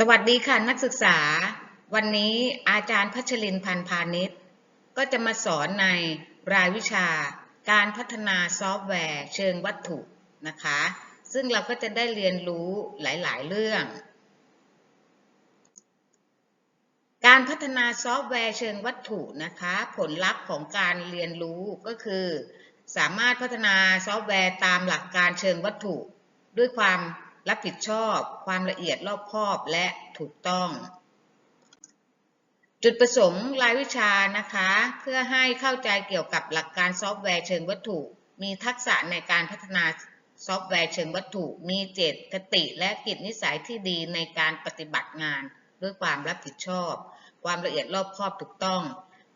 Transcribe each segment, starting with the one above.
สวัสดีค่ะนักศึกษา วันนี้อาจารย์พัชรินพันพาณิชย์ ก็จะมาสอนในรายวิชาการพัฒนาซอฟต์แวร์เชิงวัตถุนะคะ ซึ่งเราก็จะได้เรียนรู้หลาย ๆ เรื่อง การพัฒนาซอฟต์แวร์เชิงวัตถุนะคะ ผลลัพธ์ของการเรียนรู้ก็คือ สามารถพัฒนาซอฟต์แวร์ตามหลักการเชิงวัตถุ ด้วยความ รับผิดชอบ ความละเอียดรอบคอบและถูกต้อง จุดประสงค์รายวิชานะคะ เพื่อให้เข้าใจเกี่ยวกับหลักการซอฟต์แวร์เชิงวัตถุ มีทักษะในการพัฒนาซอฟต์แวร์เชิงวัตถุ มีเจตคติและกิจนิสัยที่ดีในการปฏิบัติงาน ด้วยความรับผิดชอบ ความละเอียดรอบคอบถูกต้อง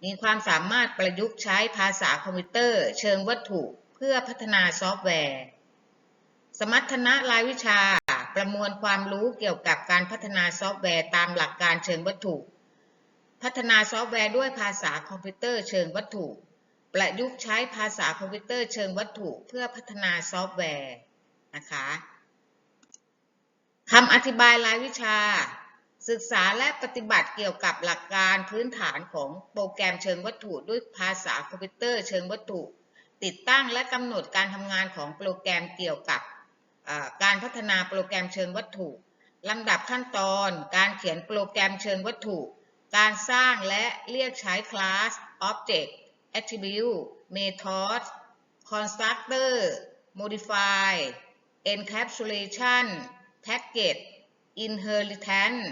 มีความสามารถประยุกต์ใช้ภาษาคอมพิวเตอร์ เชิงวัตถุ เพื่อพัฒนาซอฟต์แวร์ สมรรถนะรายวิชา ประมวลความรู้เกี่ยวกับการพัฒนาซอฟต์แวร์ตามหลักการเชิงวัตถุ พัฒนาซอฟต์แวร์ด้วยภาษาคอมพิวเตอร์เชิงวัตถุ ประยุกต์ใช้ภาษาคอมพิวเตอร์เชิงวัตถุ เพื่อพัฒนาซอฟต์แวร์นะคะคำอธิบายรายวิชา ศึกษาและปฏิบัติเกี่ยวกับหลักการพื้นฐานของโปรแกรมเชิงวัตถุ ด้วยภาษาคอมพิวเตอร์เชิงวัตถุ ติดตั้งและกำหนดการทำงานของโปรแกรมเกี่ยวกับ การพัฒนาโปรแกรมเชิงวัตถุลำดับขั้นตอน การเขียนโปรแกรมเชิงวัตถุ การสร้างและเรียกใช้คลาส Object Attribute Method Constructor Modify Encapsulation Package Inheritance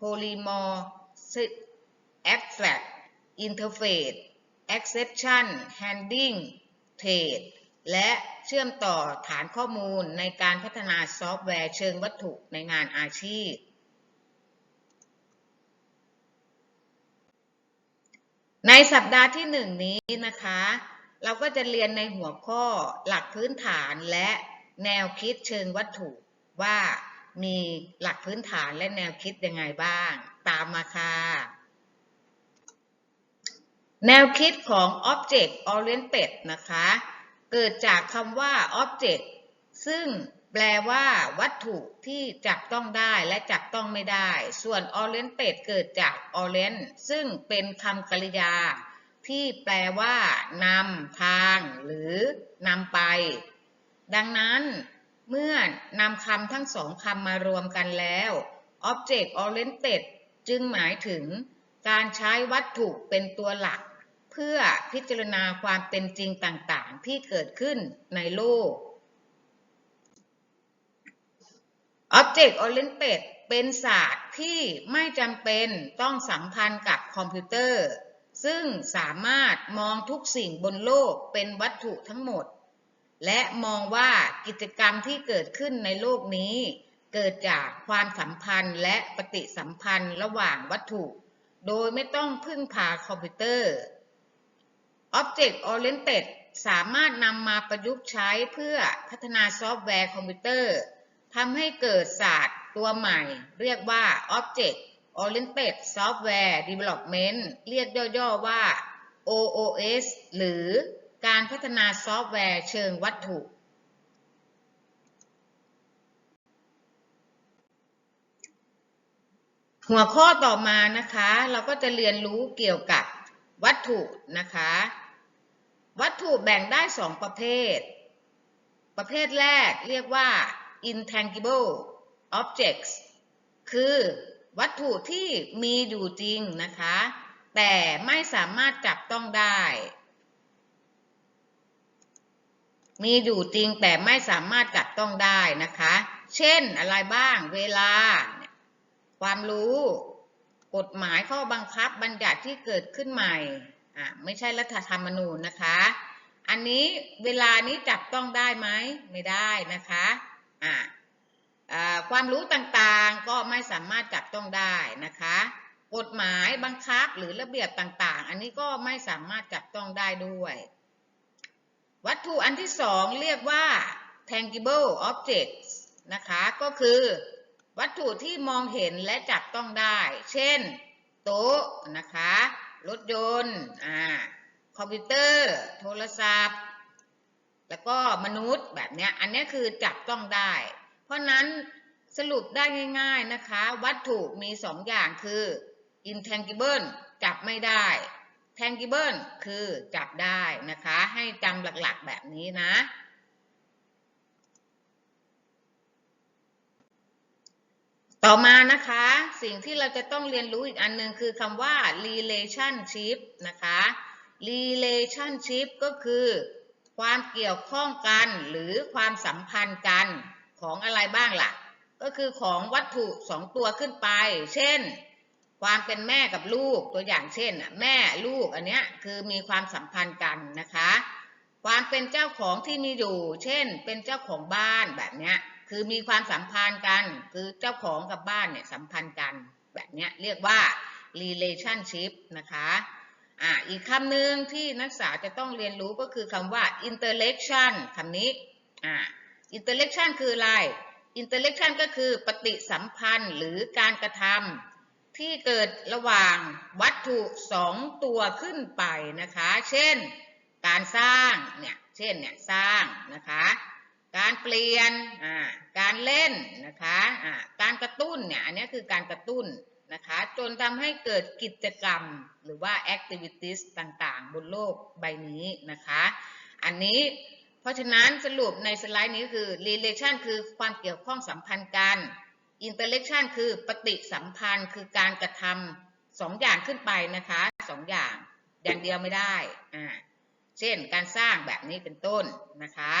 Polymorph Abstract Interface Exception Handling Trade และเชื่อมต่อฐานข้อมูลในการพัฒนาซอฟต์แวร์เชิงวัตถุในงานอาชีพ ในสัปดาห์ที่หนึ่งนี้นะคะ เราก็จะเรียนในหัวข้อหลักพื้นฐานและแนวคิดเชิงวัตถุว่ามีหลักพื้นฐานและแนวคิดยังไงบ้าง ตามมาค่ะ แนวคิดของ Object Oriented นะคะ เกิดจากคำว่า Object ซึ่งแปลว่าวัตถุที่จับต้องได้และจับต้องไม่ได้ ส่วน Oriented เกิดจาก Orient ซึ่งเป็นคำกริยา ที่แปลว่านำทาง หรือนำไป ดังนั้นเมื่อนำคำทั้งสองคำมารวมกันแล้ว Object Oriented จึงหมายถึงการใช้วัตถุเป็นตัวหลัก เพื่อพิจารณาความเป็นจริงต่างๆ ที่เกิดขึ้นในโลก Object Oriented เป็นศาสตร์ที่ไม่จำเป็นต้องสัมพันธ์กับคอมพิวเตอร์ ซึ่งสามารถมองทุกสิ่งบนโลกเป็นวัตถุทั้งหมด และมองว่ากิจกรรมที่เกิดขึ้นในโลกนี้ เกิดจากความสัมพันธ์และปฏิสัมพันธ์ระหว่างวัตถุ โดยไม่ต้องพึ่งพาคอมพิวเตอร์ Object Oriented สามารถนำมาประยุกต์ใช้เพื่อพัฒนาซอฟต์แวร์คอมพิวเตอร์ทำให้เกิดศาสตร์ตัวใหม่ เรียกว่า Object Oriented Software Development เรียกย่อๆว่า OOS หรือการพัฒนาซอฟต์แวร์เชิงวัตถุ หัวข้อต่อมานะคะ เราก็จะเรียนรู้เกี่ยวกับวัตถุนะคะ วัตถุแบ่งได้สองประเภท ประเภทแรกเรียกว่า intangible objects คือวัตถุที่มีอยู่จริงนะคะ แต่ไม่สามารถจับต้องได้ มีอยู่จริงแต่ไม่สามารถจับต้องได้นะคะ เช่นอะไรบ้างเวลา ความรู้ กฎหมายข้อบังคับบัญญัติที่เกิดขึ้นใหม่ อะไม่ใช่รัฐธรรมนูญนะคะ อันนี้เวลานี้จับต้องได้ไหมไม่ได้นะคะอะความรู้ต่างๆก็ไม่สามารถจับต้องได้นะคะ กฎหมายบังคับหรือระเบียบต่างๆ อันนี้ก็ไม่สามารถจับต้องได้ด้วย วัตถุอันที่สองเรียกว่า tangible objects นะคะก็คือวัตถุที่มองเห็นและจับต้องได้ เช่น โต๊ะนะคะ รถยนต์อ่าคอมพิวเตอร์ โทรศัพท์ แล้วก็มนุษย์แบบนี้อันนี้คือจับต้องได้ เพราะนั้นสรุปได้ง่าย ๆนะคะ วัตถุมีสองอย่างคือ intangible จับไม่ได้ tangible คือจับได้นะคะ ให้จำหลักๆแบบนี้นะ ต่อมานะคะสิ่งที่เราจะต้องเรียนรู้อีกอันหนึ่งคือคำว่า relationship นะคะ relationship ก็คือความเกี่ยวข้องกันหรือความสัมพันธ์กันของอะไรบ้างล่ะ ก็คือของวัตถุสองตัวขึ้นไป เช่น ความเป็นแม่กับลูกตัวอย่างเช่น แม่ลูกอันเนี้ยคือมีความสัมพันธ์กันนะคะ ความเป็นเจ้าของที่มีอยู่ เช่น เป็นเจ้าของบ้านแบบเนี้ย คือมีความสัมพันธ์กัน คือเจ้าของกับบ้านเนี่ยสัมพันธ์กันแบบเนี้ยเรียกว่า relationship นะคะอ่าอีกคำหนึ่งที่นักศึกษาจะต้องเรียนรู้ก็คือคำว่า interaction คำนี้อ่า interaction คืออะไร interaction ก็คือปฏิสัมพันธ์หรือการกระทำที่เกิดระหว่างวัตถุสองตัวขึ้นไปนะคะ เช่น การสร้างเนี่ย เช่นเนี่ยสร้างนะคะ การเปลี่ยนการเล่นนะคะการกระตุ้นเนี่ยอันนี้คือการกระตุ้นนะคะจนทำให้เกิดกิจกรรมหรือว่า activities ต่างๆ บนโลกใบนี้นะคะ อันนี้เพราะฉะนั้นสรุปในสไลด์นี้คือ relation คือความเกี่ยวข้องสัมพันธ์กัน interaction คือปฏิสัมพันธ์ คือการกระทำสองอย่างขึ้นไปนะคะสองอย่างอย่างเดียวไม่ได้อ่าเช่นการสร้างแบบนี้เป็นต้นนะคะ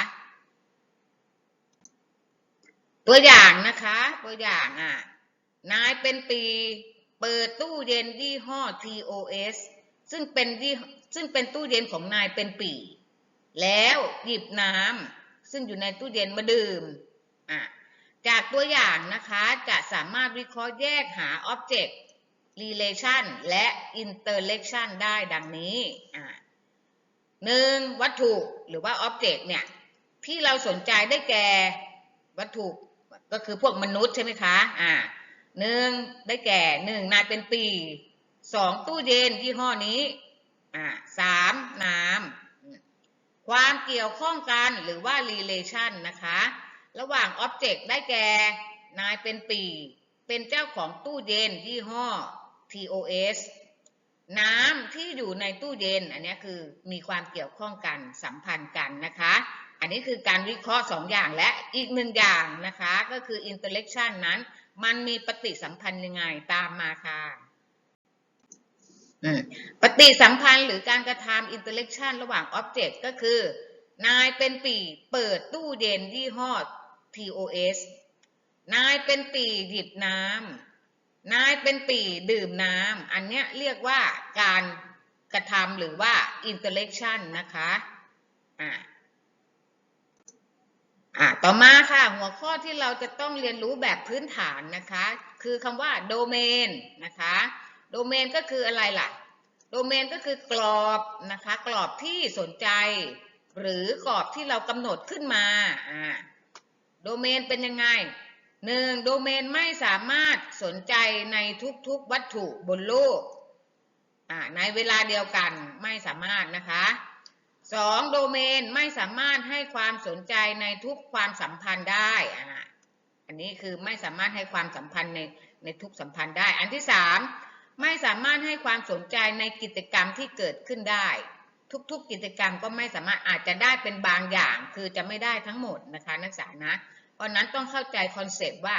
ตัวอย่างนะคะ ตัวอย่างอะ นายเป็นปีเปิดตู้เย็นยี่ห้อ TOS ซึ่งเป็นยี่ซึ่งเป็นตู้เย็นของนายเป็นปี แล้วหยิบน้ำซึ่งอยู่ในตู้เย็นมาดื่มอะจากตัวอย่างนะคะจะสามารถวิเคราะห์แยกหา Object Relation และ Interaction ได้ดังนี้อะหนึ่งวัตถุหรือว่า Object เนี่ย ที่เราสนใจได้แก่วัตถุ ก็คือพวกมนุษย์ใช่ไหมคะ อ่าหนึ่งได้แก่หนึ่งนายเป็นปีสองตู้เย็นยี่ห้อนี้ อ่าสามน้ำความเกี่ยวข้องกันหรือว่า relation นะคะ ระหว่าง object ได้แก่นายเป็นปี เป็นเจ้าของตู้เย็นยี่ห้อ TOS น้ำที่อยู่ในตู้เย็น อันนี้คือมีความเกี่ยวข้องกันสัมพันธ์กันนะคะ อันนี้คือการวิเคราะห์สองอย่างและอีกหนึ่งอย่างนะคะก็คือ interaction นั้น มันมีปฏิสัมพันธ์ยังไงตามมาค่ะปฏิสัมพันธ์หรือการกระทำ interaction ระหว่าง object ก็คือ นายเป็นปีเปิดตู้เย็นยี่ห้อ TOS นายเป็นปีหยิบน้ำนายเป็นปีดื่มน้ำอันเนี้ยเรียกว่าการกระทำหรือว่า interaction นะคะอ่า อ่าต่อมาค่ะ หัวข้อที่เราจะต้องเรียนรู้แบบพื้นฐานนะคะ คือคำว่าโดเมนนะคะ โดเมนก็คืออะไรล่ะ โดเมนก็คือกรอบนะคะ กรอบที่สนใจ หรือกรอบที่เรากำหนดขึ้นมาอ่าโดเมนเป็นยังไงหนึ่งโดเมนไม่สามารถสนใจในทุกๆวัตถุบนโลกอ่าในเวลาเดียวกันไม่สามารถนะคะ สองโดเมนไม่สามารถให้ความสนใจในทุกความสัมพันธ์ได้อ่าอันนี้คือไม่สามารถให้ความสัมพันธ์ในในทุกสัมพันธ์ได้ อันที่สามไม่สามารถให้ความสนใจในกิจกรรมที่เกิดขึ้นได้ ทุกๆ กิจกรรมก็ไม่สามารถอาจจะได้เป็นบางอย่าง คือจะไม่ได้ทั้งหมดนะคะนักศึกษานะ เพราะนั้นต้องเข้าใจคอนเซปต์ว่า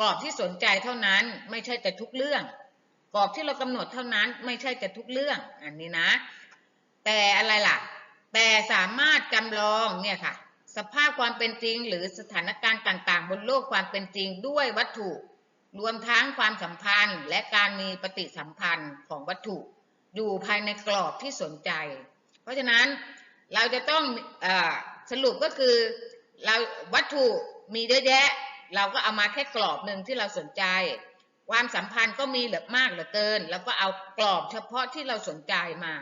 กรอบที่สนใจเท่านั้นไม่ใช่แต่ทุกเรื่อง กรอบที่เรากำหนดเท่านั้นไม่ใช่แต่ทุกเรื่องอันนี้นะ แต่อะไรล่ะ แต่สามารถจำลองเนี่ยค่ะ สภาพความเป็นจริงหรือสถานการณ์ต่างๆ บนโลกความเป็นจริงด้วยวัตถุ รวมทั้งความสัมพันธ์ และการมีปฏิสัมพันธ์ของวัตถุ อยู่ภายในกรอบที่สนใจ เพราะฉะนั้นเราจะต้องอสรุปก็คือเราวัตถุมีเยอะแยะ เราก็เอามาแค่กรอบหนึ่งที่เราสนใจ ความสัมพันธ์ก็มีเหลือมากเหลือเกิน แล้วก็เอากรอบเฉพาะที่เราสนใจมา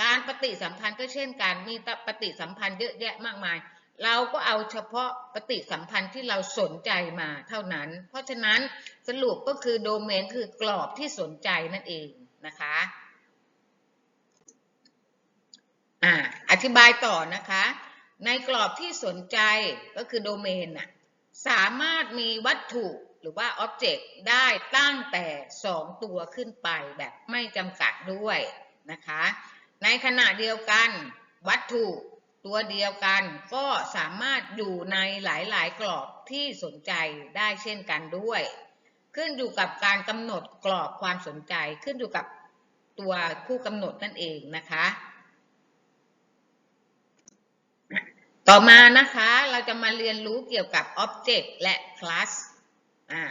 การปฏิสัมพันธ์ก็เช่นกันมีปฏิสัมพันธ์เยอะแยะมากมาย เราก็เอาเฉพาะปฏิสัมพันธ์ที่เราสนใจมาเท่านั้น เพราะฉะนั้นสรุปก็คือโดเมนคือกรอบที่สนใจนั่นเองนะคะอ่าอธิบายต่อนะคะ ในกรอบที่สนใจก็คือโดเมนน่ะสามารถมีวัตถุหรือว่า Object ได้ตั้งแต่ 2 ตัวขึ้นไปแบบไม่จำกัดด้วยนะคะ ในขณะเดียวกัน วัตถุตัวเดียวกันก็สามารถอยู่ในหลาย ๆ กรอบที่สนใจได้เช่นกันด้วย ขึ้นอยู่กับการกำหนดกรอบความสนใจ ขึ้นอยู่กับตัวผู้กำหนดนั่นเองนะคะ ต่อมานะคะเราจะมาเรียนรู้เกี่ยวกับ Object และ Class อ่า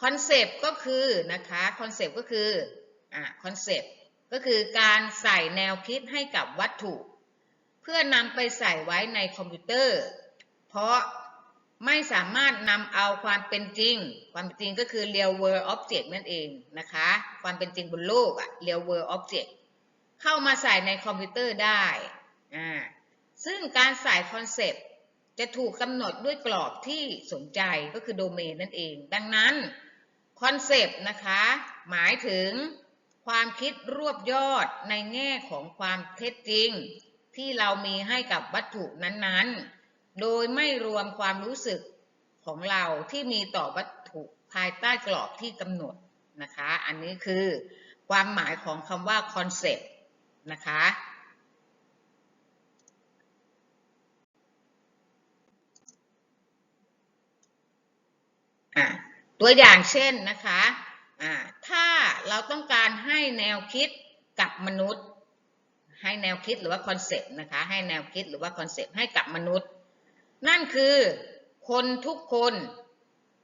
คอนเซปต์ก็คือนะคะคอนเซปต์ก็คืออ่าคอนเซปต์ ก็คือการใส่แนวคิดให้กับวัตถุ เพื่อนำไปใส่ไว้ในคอมพิวเตอร์ เพราะไม่สามารถนำเอาความเป็นจริง ความเป็นจริงก็คือ real world object นั่นเองนะคะ ความเป็นจริงบนโลกอะ real world object เข้ามาใส่ในคอมพิวเตอร์ได้อ่าซึ่งการใส่คอนเซปต์จะถูกกำหนดด้วยกรอบที่สนใจก็คือโดเมนนั่นเอง ดังนั้นคอนเซปต์นะคะ หมายถึง ความคิดรวบยอดในแง่ของความเท็จจริง ที่เรามีให้กับวัตถุนั้นๆ โดยไม่รวมความรู้สึกของเราที่มีต่อวัตถุภายใต้กรอบที่กำหนดนะคะ อันนี้คือความหมายของคำว่าคอนเซปต์นะคะอะตัวอย่างเช่นนะคะ อ่าถ้าเราต้องการให้แนวคิดกับมนุษย์ ให้แนวคิดหรือว่าคอนเซปต์นะคะให้แนวคิดหรือว่าคอนเซปต์ให้กับมนุษย์ นั่นคือคนทุกคน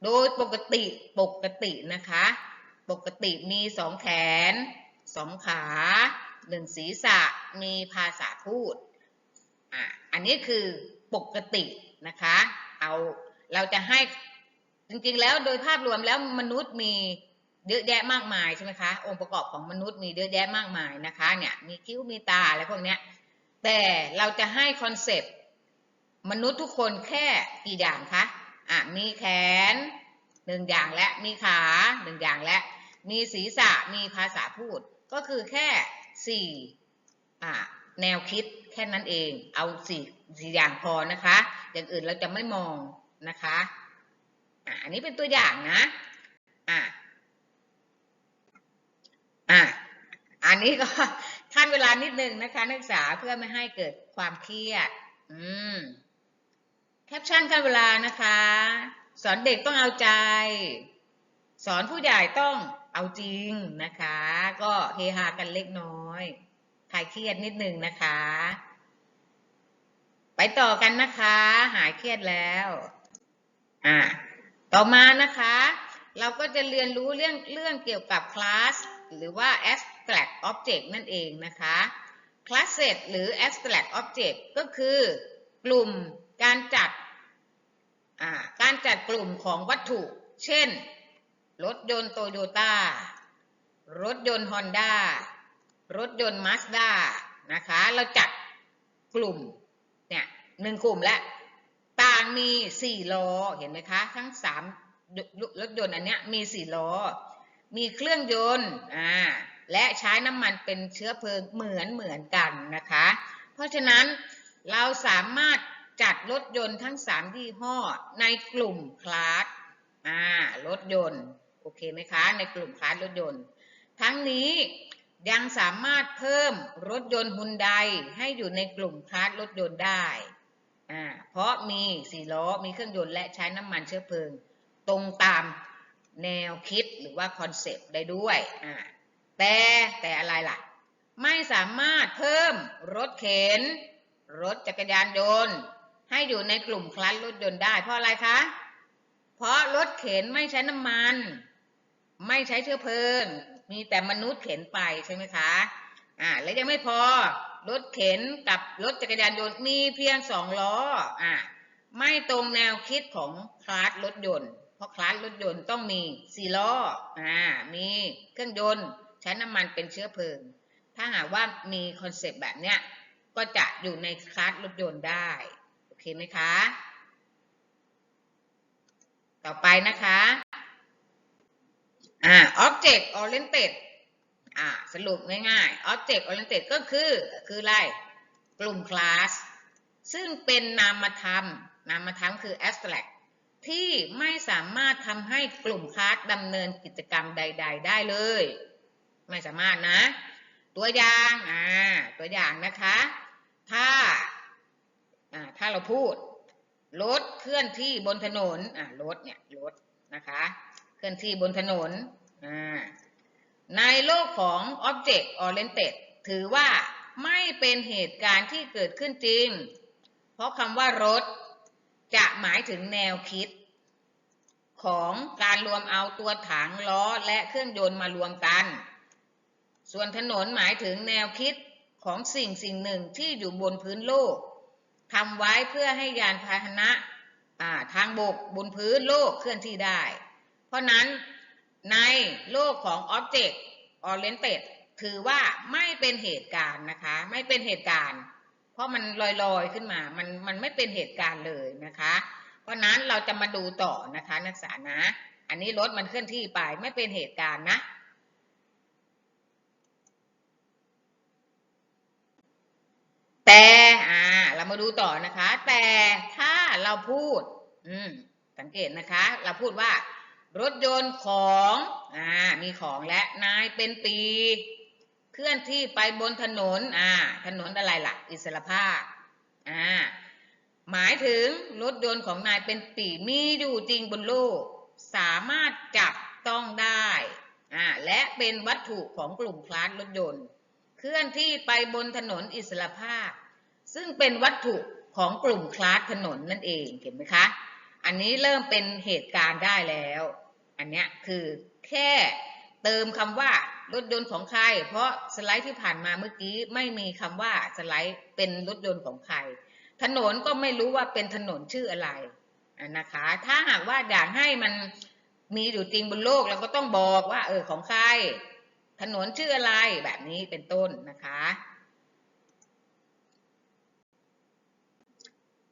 โดยปกติปกตินะคะ ปกติมีสองแขนสองขาหนึ่งศีรษะมีภาษาพูดอะอันนี้คือปกตินะคะเอาเราจะให้จริงๆแล้วโดยภาพรวมแล้วมนุษย์มี เยอะแยะมากมายใช่ไหมคะ องค์ประกอบของมนุษย์มีเยอะแยะมากมายนะคะเนี่ยมีคิ้วมีตาอะไรพวกเนี้ยแต่เราจะให้คอนเซปต์มนุษย์ทุกคนแค่กี่อย่างคะอะมีแขนหนึ่งอย่างและมีขาหนึ่งอย่างและมีศีรษะมีภาษาพูด ก็คือแค่สี่อะแนวคิดแค่นั้นเอง เอาสี่สี่อย่างพอนะคะ อย่างอื่นเราจะไม่มองนะคะอะอันนี้เป็นตัวอย่างนะอะอะ อั นนี้ก็ท่านเวลานิดนึงนะคะ นักศึกษาเพื่อไม่ให้เกิดความเครียด อืมแคปชั่นขั้นเวลานะคะ สอนเด็กต้องเอาใจ สอนผู้ใหญ่ต้องเอาจริงนะคะ ก็เฮฮากันเล็กน้อยคลายเครียดนิดนึงนะคะ ไปต่อกันนะคะ หายเครียดแล้วอ่าต่อมานะคะ เราก็จะเรียนรู้เรื่องเรื่องเกี่ยวกับ class หรือว่า abstract object นั่นเองนะคะ classes หรือ abstract object ก็คือกลุ่มการจัดการจัดกลุ่มของวัตถุ เช่น รถยนต์โตโยต้ารถยนต์ฮอนด้ารถยนต์มาสด้านะคะ เราจัดกลุ่มเนี่ยหนึ่งกลุ่มและต่างมีสี่ล้อเห็นไหมคะ ทั้งสามรถยนต์อันเนี้ยมีสี่ล้อ มีเครื่องยนต์อ่า และใช้น้ำมันเป็นเชื้อเพลิงเหมือนเหมือนกันนะคะ เพราะฉะนั้นเราสามารถจัดรถยนต์ทั้งสามยี่ห้อในกลุ่มคลาสอ่ารถยนต์โอเคไหมคะในกลุ่มคลาสรถยนต์ ทั้งนี้ยังสามารถเพิ่มรถยนต์ฮุนไดให้อยู่ในกลุ่มคลาสรถยนต์ได้อ่าเพราะมีสี่ล้อมีเครื่องยนต์และใช้น้ำมันเชื้อเพลิง ตรงตามแนวคิดหรือว่าคอนเซปต์ได้ด้วยอ่า แต่แต่อะไรล่ะ ไม่สามารถเพิ่มรถเข็น รถจักรยานยนต์ ให้อยู่ในกลุ่มคลาสรถยนต์ได้เพราะอะไรคะ เพราะรถเข็นไม่ใช้น้ำมัน ไม่ใช้เชื้อเพลิง มีแต่มนุษย์เข็นไปใช่ไหมคะอ่าและยังไม่พอรถเข็นกับรถจักรยานยนต์มีเพียงสองล้ออ่าไม่ตรงแนวคิดของคลาสรถยนต์ เพราะคลาสรถยนต์ต้องมีสี่ล้ออ่ามีเครื่องยนต์ ช้น้ำมันเป็นเชื้อเพลิง ถ้าหากว่ามีคอนเซปต์แบบเนี้ยก็จะอยู่ในคลาสรถยนต์ได้ โอเคไหมคะ ต่อไปนะคะอ่า object oriented อ่าสรุปง่ายๆ object oriented ก็คือคืออะไร กลุ่มคลาส ซึ่งเป็นนามธรรม นามธรรมคือ abstract ที่ไม่สามารถทำให้กลุ่มคลาสดำเนินกิจกรรมใด ๆ ได้เลย ไม่สามารถนะ ตัวอย่างอ่าตัวอย่างนะคะ ถ้าอ่าถ้าเราพูดรถเคลื่อนที่บนถนนอ่ารถเนี่ยรถนะคะ เคลื่อนที่บนถนนอ่าในโลกของ Object Oriented ถือว่าไม่เป็นเหตุการณ์ที่เกิดขึ้นจริง เพราะคำว่ารถจะหมายถึงแนวคิด ของการรวมเอาตัวถังล้อและเครื่องยนต์มารวมกัน ส่วนถนนหมายถึงแนวคิดของสิ่งสิ่งหนึ่งที่อยู่บนพื้นโลกทำไว้เพื่อให้ยานพาหนะาทางบกบนพื้นโลกเคลื่อนที่ได้ เพราะนั้นในโลกของ Object Oriented ถือว่าไม่เป็นเหตุการณ์นะคะ ไม่เป็นเหตุการณ์ เพราะมันลอยๆขึ้นมา มันมันไม่เป็นเหตุการณ์เลยนะคะ เพราะนั้นเราจะมาดูต่อนะคะนักศึกษานะ อันนี้รถมันเคลื่อนที่ไปไม่เป็นเหตุการณ์นะ แต่อ่า เรามาดูต่อนะคะ แต่ถ้าเราพูด อืม สังเกตนะคะ เราพูดว่า รถยนต์ของอ่ามีของและนายเป็นปี เคลื่อนที่ไปบนถนน อ่า ถนนอะไรล่ะ อิสรภาพอ่าหมายถึงรถยนต์ของนายเป็นปีมีอยู่จริงบนโลก สามารถจับต้องได้อ่าและเป็นวัตถุของกลุ่มคลาสรถยนต์ เคลื่อนที่ไปบนถนนอิสระภาพ ซึ่งเป็นวัตถุของกลุ่มคลาสถนนนั่นเองเห็นไหมคะ อันนี้เริ่มเป็นเหตุการณ์ได้แล้ว อันเนี้ยคือแค่เติมคำว่ารถยนต์ของใคร เพราะสไลด์ที่ผ่านมาเมื่อกี้ไม่มีคำว่าสไลด์เป็นรถยนต์ของใคร ถนนก็ไม่รู้ว่าเป็นถนนชื่ออะไรนะคะ ถ้าหากว่าอยากให้มันมีอยู่จริงบนโลกเราก็ต้องบอกว่าเออของใคร ถนนชื่ออะไรแบบนี้เป็นต้นนะคะ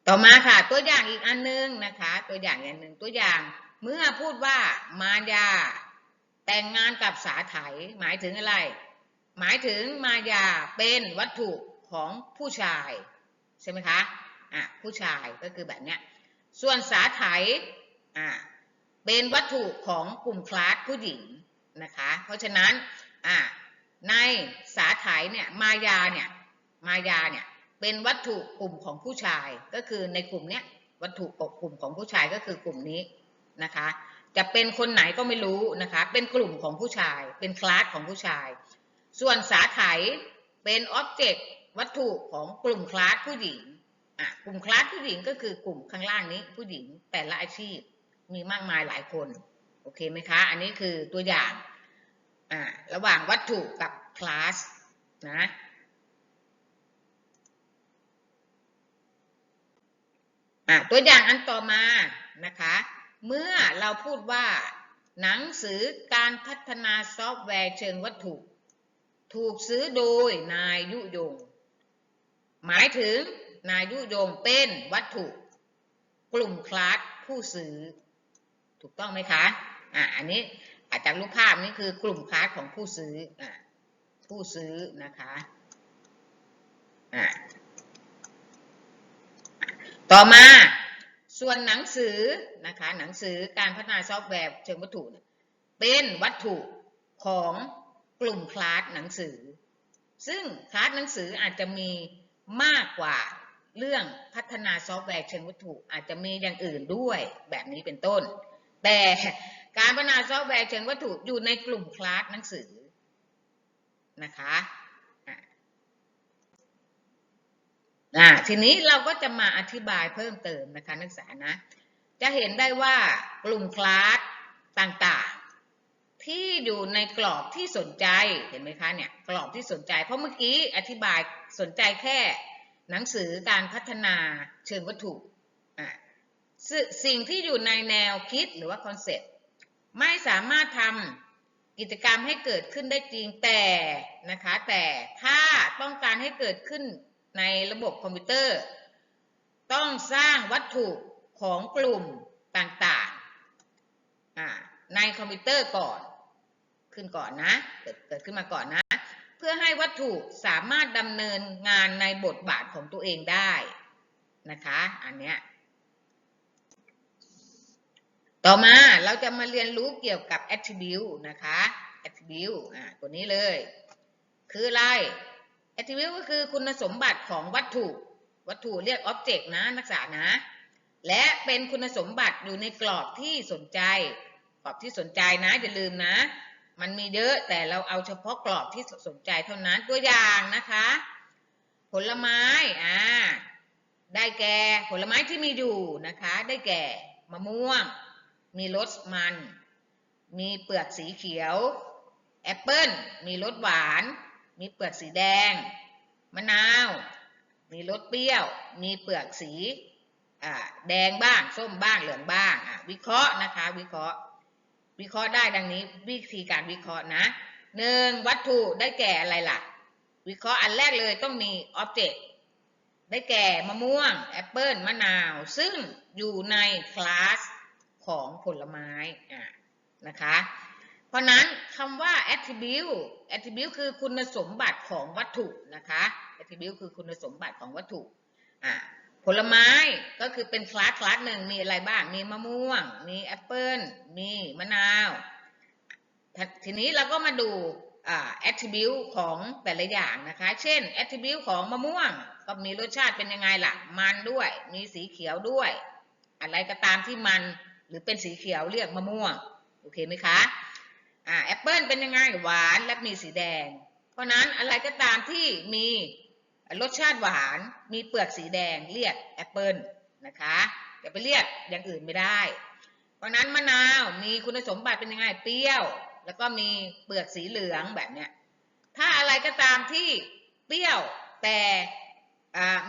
ต่อมาค่ะตัวอย่างอีกอันนึงนะคะ ตัวอย่างอันหนึ่งตัวอย่างเมื่อพูดว่ามายา แต่งงานกับสาไถหมายถึงอะไร หมายถึงมายาเป็นวัตถุของผู้ชายใช่ไหมคะอะผู้ชายก็คือแบบเนี้ยส่วนสาไถอะเป็นวัตถุของกลุ่มคลาสผู้หญิงนะคะ เพราะฉะนั้น อะในสาไถเนี่ยมายาเนี่ยมายาเนี่ยเป็นวัตถุกลุ่มของผู้ชายก็คือในกลุ่มเนี้ยวัตถุกลุ่มของผู้ชายก็คือกลุ่มนี้นะคะ จะเป็นคนไหนก็ไม่รู้นะคะ เป็นกลุ่มของผู้ชาย เป็นคลาสของผู้ชาย ส่วนสาไถเป็นอ็อบเจกต์วัตถุของกลุ่มคลาสผู้หญิงอะกลุ่มคลาสผู้หญิงก็คือกลุ่มข้างล่างนี้ผู้หญิงแต่ละอาชีพมีมากมายหลายคนโอเคไหมคะ อันนี้คือตัวอย่าง อ่าระหว่างวัตถุกับคลาสนะอะตัวอย่างอันต่อมานะคะ เมื่อเราพูดว่าหนังสือการพัฒนาซอฟต์แวร์เชิงวัตถุ ถูกซื้อโดยนายยุยง หมายถึงนายยุยงเป็นวัตถุ กลุ่มคลาสผู้ซื้อ ถูกต้องไหมคะอะอันนี้ อาจากรูปภาพนี้คือกลุ่มคลาสของผู้ซื้ออะผู้ซื้อนะคะอะต่อมาส่วนหนังสือนะคะหนังสือการพัฒนาซอฟต์แวร์เชิงวัตถุเป็นวัตถุของกลุ่มคลาสหนังสือ ซึ่งคลาสหนังสืออาจจะมีมากกว่าเรื่องพัฒนาซอฟต์แวร์เชิงวัตถุอาจจะมีอย่างอื่นด้วยแบบนี้เป็นต้น แต่ การพัฒนาซอฟต์แวร์เชิงวัตถุอยู่ในกลุ่มคลาสหนังสือนะคะอ่าทีนี้เราก็จะมาอธิบายเพิ่มเติมนะคะนักศึกษานะ จะเห็นได้ว่ากลุ่มคลาสต่างๆ ที่อยู่ในกรอบที่สนใจเห็นไหมคะเนี่ยกรอบที่สนใจ เพราะเมื่อกี้อธิบายสนใจแค่หนังสือการพัฒนาเชิงวัตถุอ่าสิ่งที่อยู่ในแนวคิดหรือว่าคอนเซ็ปต์ ไม่สามารถทำกิจกรรมให้เกิดขึ้นได้จริงแต่นะคะแต่ถ้าต้องการให้เกิดขึ้นในระบบคอมพิวเตอร์ ต้องสร้างวัตถุของกลุ่มต่างๆในคอมพิวเตอร์ก่อนขึ้นก่อนนะเกิดเกิดขึ้นมาก่อนนะ เพื่อให้วัตถุสามารถดำเนินงานในบทบาทของตัวเองได้นะคะ อันเนี้ย ต่อมาเราจะมาเรียนรู้เกี่ยวกับ attribute นะคะ attribute อ่าตัวนี้เลย คืออะไร attribute ก็คือคุณสมบัติของวัตถุ วัตถุเรียก object นะนักศึกษานะ และเป็นคุณสมบัติอยู่ในกรอบที่สนใจ กรอบที่สนใจนะอย่าลืมนะ มันมีเยอะแต่เราเอาเฉพาะกรอบที่สนใจเท่านั้นตัวอย่างนะคะ ผลไม้อ่าได้แก่ผลไม้ที่มีอยู่นะคะ ได้แก่มะม่วง มีรสมัน มีเปลือกสีเขียว แอปเปิ้ล มีรสหวาน มีเปลือกสีแดง มะนาว มีรสเปรี้ยว มีเปลือกสีแดงบ้าง ส้มบ้าง เหลืองบ้าง วิเคราะห์นะคะ วิเคราะห์ วิเคราะห์ได้ดังนี้ วิธีการวิเคราะห์นะหนึ่งวัตถุได้แก่อะไรล่ะ วิเคราะห์อันแรกเลยต้องมี object ได้แก่มะม่วง แอปเปิลมะนาว ซึ่งอยู่ในคลาส ของผลไม้อะนะคะ เพราะนั้นคำว่า attribute attribute คือคุณสมบัติของวัตถุนะคะ attribute คือคุณสมบัติของวัตถุอะผลไม้ก็คือเป็นคลาสคลาสหนึ่งมีอะไรบ้าง มีมะม่วง มีแอปเปิลมีมะนาว ทีนี้เราก็มาดูอ่า attribute ของแต่ละอย่างนะคะ เช่น attribute ของมะม่วง ก็มีรสชาติเป็นยังไงล่ะ มันด้วย มีสีเขียวด้วย อะไรก็ตามที่มัน รือเป็นสีเขียวเรียกมะม่วง โอเคไหมคะอ่าแอปเปิลเป็นยังไงหวานและมีสีแดง เพราะนั้นอะไรก็ตามที่มีรสชาติหวานมีเปลือกสีแดงเรียกแอปเปิลนะคะอย่าไปเรียกอย่างอื่นไม่ได้ เพราะนั้นมะนาวมีคุณสมบัติเป็นยังไงเปรี้ยว แล้วก็มีเปลือกสีเหลืองแบบเนี้ยถ้าอะไรก็ตามที่เปรี้ยวแต่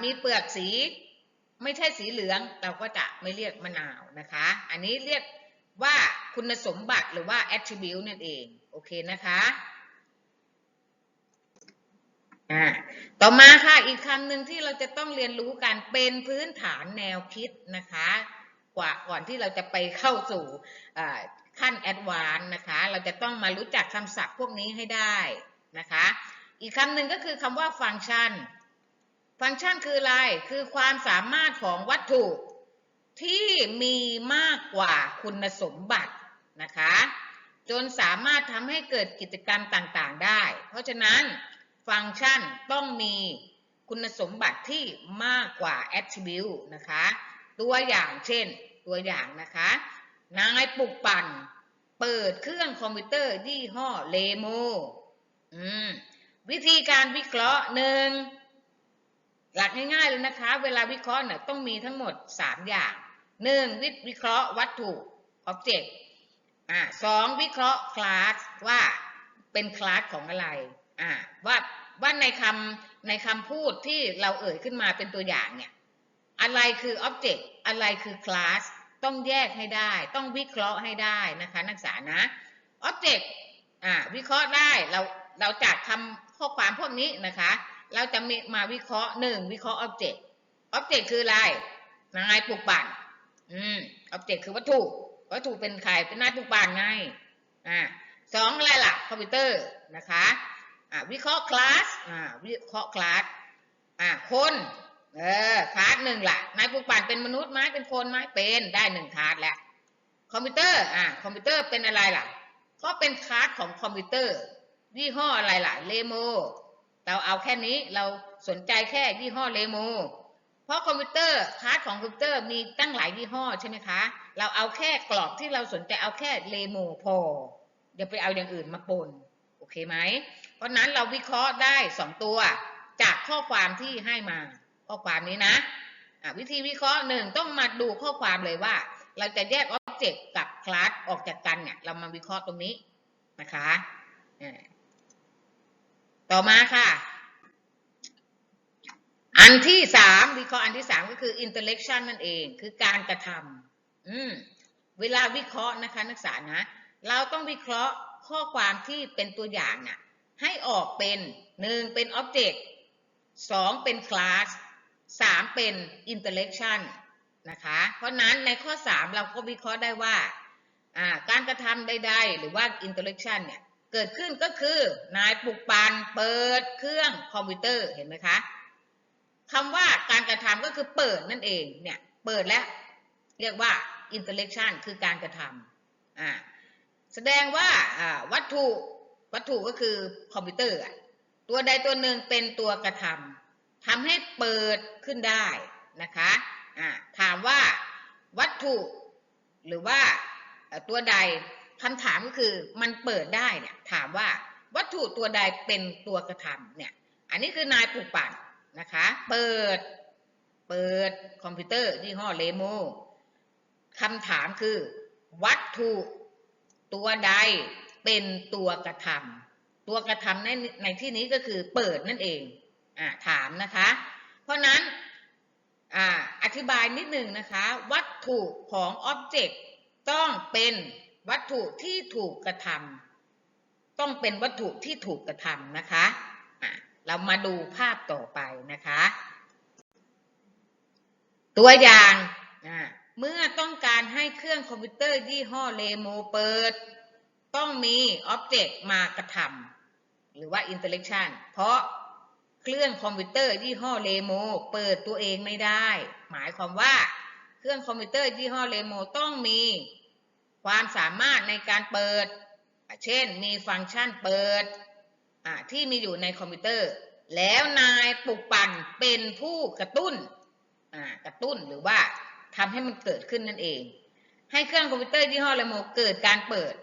มีเปลือกสี ไม่ใช่สีเหลืองเราก็จะไม่เรียกมะนาวนะคะ อันนี้เรียกว่าคุณสมบัติหรือว่า attribute นั่นเอง โอเคนะคะอ่าต่อมาค่ะอีกคำหนึ่งที่เราจะต้องเรียนรู้กันเป็นพื้นฐานแนวคิดนะคะ กว่าก่อนที่เราจะไปเข้าสู่ขั้นแอดวานนะคะ เราจะต้องมารู้จักคำศัพท์พวกนี้ให้ได้นะคะ อีกคำหนึ่งก็คือคำว่าฟังก์ชัน ฟังก์ชันคืออะไร คือความสามารถของวัตถุที่มีมากกว่าคุณสมบัตินะคะ จนสามารถทำให้เกิดกิจกรรมต่างๆได้ เพราะฉะนั้นฟังก์ชันต้องมีคุณสมบัติที่มากกว่า attribute นะคะ ตัวอย่างเช่น ตัวอย่างนะคะ นายปลุกปั่น เปิดเครื่องคอมพิวเตอร์ยี่ห้อเลโมอืมวิธีการวิเคราะห์หนึ่ง หลักง่ายๆเลยนะคะ เวลาวิเคราะห์เนี่ยต้องมีทั้งหมด 3 อย่างหนึ่งวิวิเคราะห์วัตถุ object อ่าสองวิเคราะห์คลาสว่าเป็นคลาสของอะไรอ่าว่าว่าในคำในคำพูดที่เราเอ่ยขึ้นมาเป็นตัวอย่างเนี่ยอะไรคือ object อะไรคือ class ต้องแยกให้ได้ ต้องวิเคราะห์ให้ได้นะคะ นักศึกษานะ object อ่าวิเคราะห์ได้เราเราจากคำข้อความพวกนี้นะคะ เราจะมมาวิเคราะห์หนึ่งวิเคราะห์ object object คืออะไรนายปลูกปั่นอืม object คือวัตถุ วัตถุเป็นใครเป็นนายปลูกปั่นไงอ่าสองอะไรล่ะคอมพิวเตอร์นะคะอ่าวิเคราะห์คลาสอ่าวิเคราะห์คลาสอ่าคนเออคลาสหนึ่งล่ะนายปลูกปั่นเป็นมนุษย์ไหมเป็นคนไหมเป็นได้หนึ่งคลาสแล้วคอมพิวเตอร์อ่าคอมพิวเตอร์เป็นอะไรล่ะ ก็เป็นคลาสของคอมพิวเตอร์ยี่ห้ออะไรล่ะเลโม เราเอาแค่นี้เราสนใจแค่ยี่ห้อเลโมเพราะคอมพิวเตอร์คลาสของคอมพิวเตอร์มีตั้งหลายยี่ห้อใช่ไหมคะ เราเอาแค่กรอบที่เราสนใจเอาแค่เลโมพออย่าไปเอาอย่างอื่นมาปนโอเคไหม เพราะนั้นเราวิเคราะห์ได้สองตัว จากข้อความที่ให้มา ข้อความนี้นะะวิธีวิเคราะห์หนึ่งต้องมาดูข้อความเลยว่า เราจะแยกอ็อบเจกต์กับคลาสออกจากกันเนี่ยเรามาวิเคราะห์ตรงนี้นะคะ ต่อมาค่ะ อันที่สามวิเคราะห์อันที่สามก็คือ intellection นั่นเองคือการกระทำอืมเวลาวิเคราะห์นะคะ นักศึกษานะ เราต้องวิเคราะห์ข้อความที่เป็นตัวอย่างน่ะให้ออกเป็นหนึ่งเป็น object สองเป็น class สามเป็น intellection นะคะ เพราะนั้นในข้อสามเราก็วิเคราะห์ได้ว่า การกระทำใด ๆ หรือว่า intellection เนี่ย เกิดขึ้นก็คือนายปลุกปันเปิดเครื่องคอมพิวเตอร์เห็นไหมคะคำว่าการกระทำก็คือเปิดนั่นเองเนี่ยเปิดแล้วเรียกว่า interaction คือการกระทำอ่าแสดงว่าวัตถุวัตถุก็คือคอมพิวเตอร์ตัวใดตัวหนึ่งเป็นตัวกระทำทำให้เปิดขึ้นได้นะคะอ่าถามว่าวัตถุหรือว่าตัวใด คำถามก็คือมันเปิดได้เนี่ยถามว่าวัตถุตัวใดเป็นตัวกระทำเนี่ยอันนี้คือนายปลูกปั่นนะคะ เปิด เปิดคอมพิวเตอร์ยี่ห้อเลโมคำถามคือ วัตถุตัวใดเป็นตัวกระทำตัวกระทำในในที่นี้ก็คือเปิดนั่นเองอ่าถามนะคะ เพราะนั้นอ่าอธิบายนิดหนึ่งนะคะ วัตถุของอ็อบเจกต์ต้องเป็น วัตถุที่ถูกกระทำต้องเป็นวัตถุที่ถูกกระทำนะคะะเรามาดูภาพต่อไปนะคะ ตัวอย่างเมื่อต้องการให้เครื่องคอมพิวเตอร์ยี่ห้อเลโมเปิด ต้องมีอ็อบเจกต์มากระทำหรือว่า interaction เพราะเครื่องคอมพิวเตอร์ยี่ห้อเลโมเปิดตัวเองไม่ได้ หมายความว่าเครื่องคอมพิวเตอร์ยี่ห้อเลโมต้องมี ความสามารถในการเปิด เช่นมีฟังก์ชันเปิดที่มีอยู่ในคอมพิวเตอร์ แล้วนายปลุกปั่นเป็นผู้กระตุ้นกระตุ้นหรือว่าทำให้มันเกิดขึ้นนั่นเอง ให้เครื่องคอมพิวเตอร์ยี่ห้อเลโมเกิดการเปิด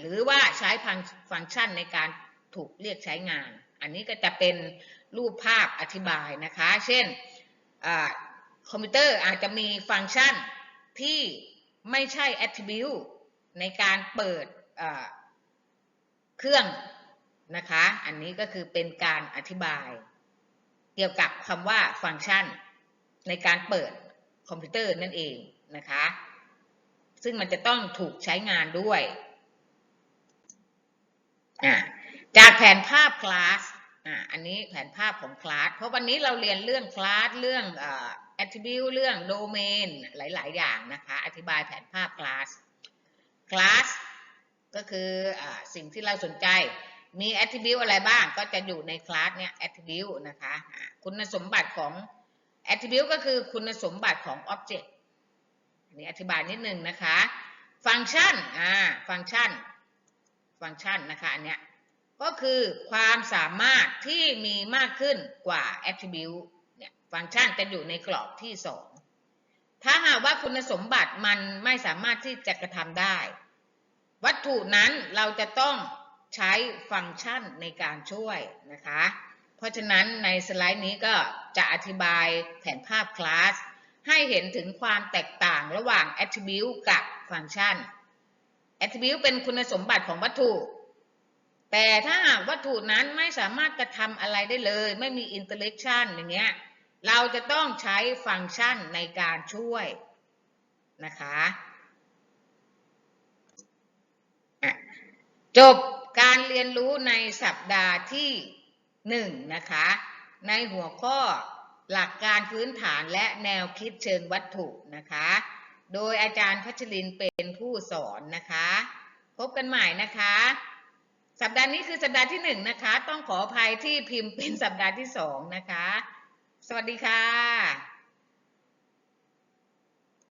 หรือว่าใช้ฟังฟังก์ชันในการถูกเรียกใช้งาน อันนี้ก็จะเป็นรูปภาพอธิบายนะคะ เช่นอคอมพิวเตอร์อาจจะมีฟังก์ชันที่ ไม่ใช่ attribute ในการเปิดเครื่องนะคะ อันนี้ก็คือเป็นการอธิบาย เกี่ยวกับคำว่าฟังก์ชัน ในการเปิดคอมพิวเตอร์นั่นเองนะคะ ซึ่งมันจะต้องถูกใช้งานด้วย จากแผนภาพคลาสอันนี้แผนภาพของคลาส เพราะวันนี้เราเรียนเรื่องคลาส เรื่องอ attribute เรื่อง domain หลาย ๆ อย่างนะคะ อธิบายแผนภาพคลาสคลาสก็คืออสิ่งที่เราสนใจ มี attribute อะไรบ้างก็จะอยู่ในคลาสเนี่ย attribute นะคะะคุณสมบัติของ attribute ก็คือคุณสมบัติของ object อันนี้อธิบายนิดนึงนะคะ ฟังก์ชัน อ่า ฟังก์ชัน ฟังก์ชันนะคะ อันเนี้ย ก็คือความสามารถที่มีมากขึ้นกว่า attribute ฟังก์ชันจะอยู่ในกรอบที่2ถ้าหากว่าคุณสมบัติมันไม่สามารถที่จะกระทำได้ วัตถุนั้นเราจะต้องใช้ฟังก์ชันในการช่วยนะคะ เพราะฉะนั้นในสไลด์นี้ก็จะอธิบายแผนภาพคลาส ให้เห็นถึงความแตกต่างระหว่าง attribute กับฟังก์ชัน attribute เป็นคุณสมบัติของวัตถุ แต่ถ้าวัตถุนั้นไม่สามารถกระทำอะไรได้เลย ไม่มี interaction อย่างเงี้ย เราจะต้องใช้ฟังก์ชันในการช่วยนะคะจบการเรียนรู้ในสัปดาห์ที่หนึ่งนะคะในหัวข้อหลักการพื้นฐานและแนวคิดเชิงวัตถุนะคะ โดยอาจารย์พัชรินเป็นผู้สอนนะคะ พบกันใหม่นะคะ สัปดาห์นี้คือสัปดาห์ที่หนึ่งนะคะ ต้องขออภัยที่พิมพ์เป็นสัปดาห์ที่สองนะคะ สวัสดีค่ะ